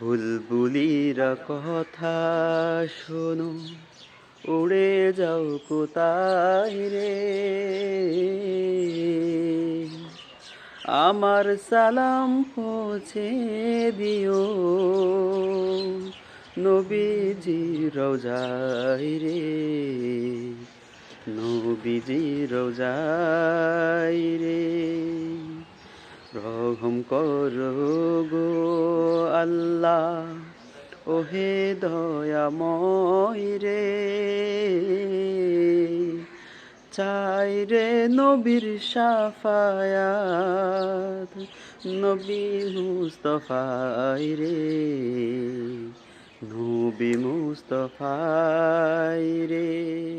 বুলবুলির কথা শোনো, উড়ে যাও কোথায় রে? আমার সালাম পৌঁছে দিও নবীজি রোজাই রে নবীজি রোজাই রে। রহম করো গো আল্লাহ ওহে দয়াময় রে। চাই রে নবীর সাফায়াত নবী মুস্তফাই রে। নবী মুস্তফাই রে।